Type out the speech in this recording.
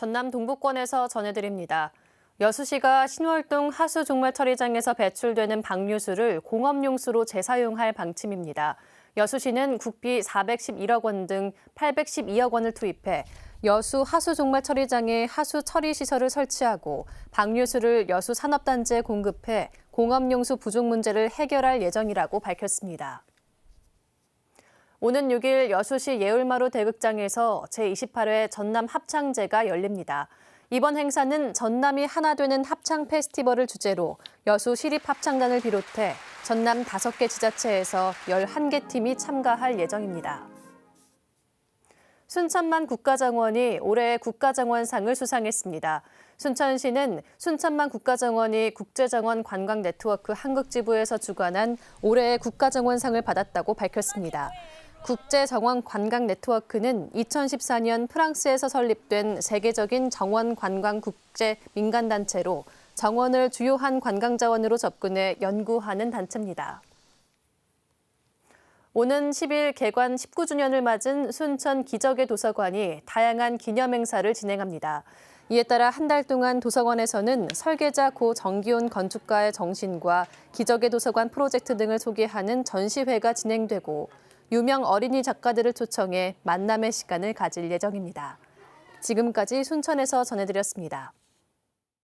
전남 동부권에서 전해드립니다. 여수시가 신월동 하수 종말 처리장에서 배출되는 방류수를 공업용수로 재사용할 방침입니다. 여수시는 국비 411억 원 등 812억 원을 투입해 여수 하수 종말 처리장에 하수 처리 시설을 설치하고 방류수를 여수 산업단지에 공급해 공업용수 부족 문제를 해결할 예정이라고 밝혔습니다. 오는 6일 여수시 예울마루 대극장에서 제28회 전남 합창제가 열립니다. 이번 행사는 전남이 하나 되는 합창 페스티벌을 주제로 여수 시립합창단을 비롯해 전남 5개 지자체에서 11개 팀이 참가할 예정입니다. 순천만 국가정원이 올해 국가정원상을 수상했습니다. 순천시는 순천만 국가정원이 국제정원 관광 네트워크 한국지부에서 주관한 올해의 국가정원상을 받았다고 밝혔습니다. 국제정원 관광 네트워크는 2014년 프랑스에서 설립된 세계적인 정원 관광 국제 민간단체로 정원을 주요한 관광 자원으로 접근해 연구하는 단체입니다. 오는 10일 개관 19주년을 맞은 순천 기적의 도서관이 다양한 기념 행사를 진행합니다. 이에 따라 한 달 동안 도서관에서는 설계자 고 정기훈 건축가의 정신과 기적의 도서관 프로젝트 등을 소개하는 전시회가 진행되고 유명 어린이 작가들을 초청해 만남의 시간을 가질 예정입니다. 지금까지 순천에서 전해드렸습니다.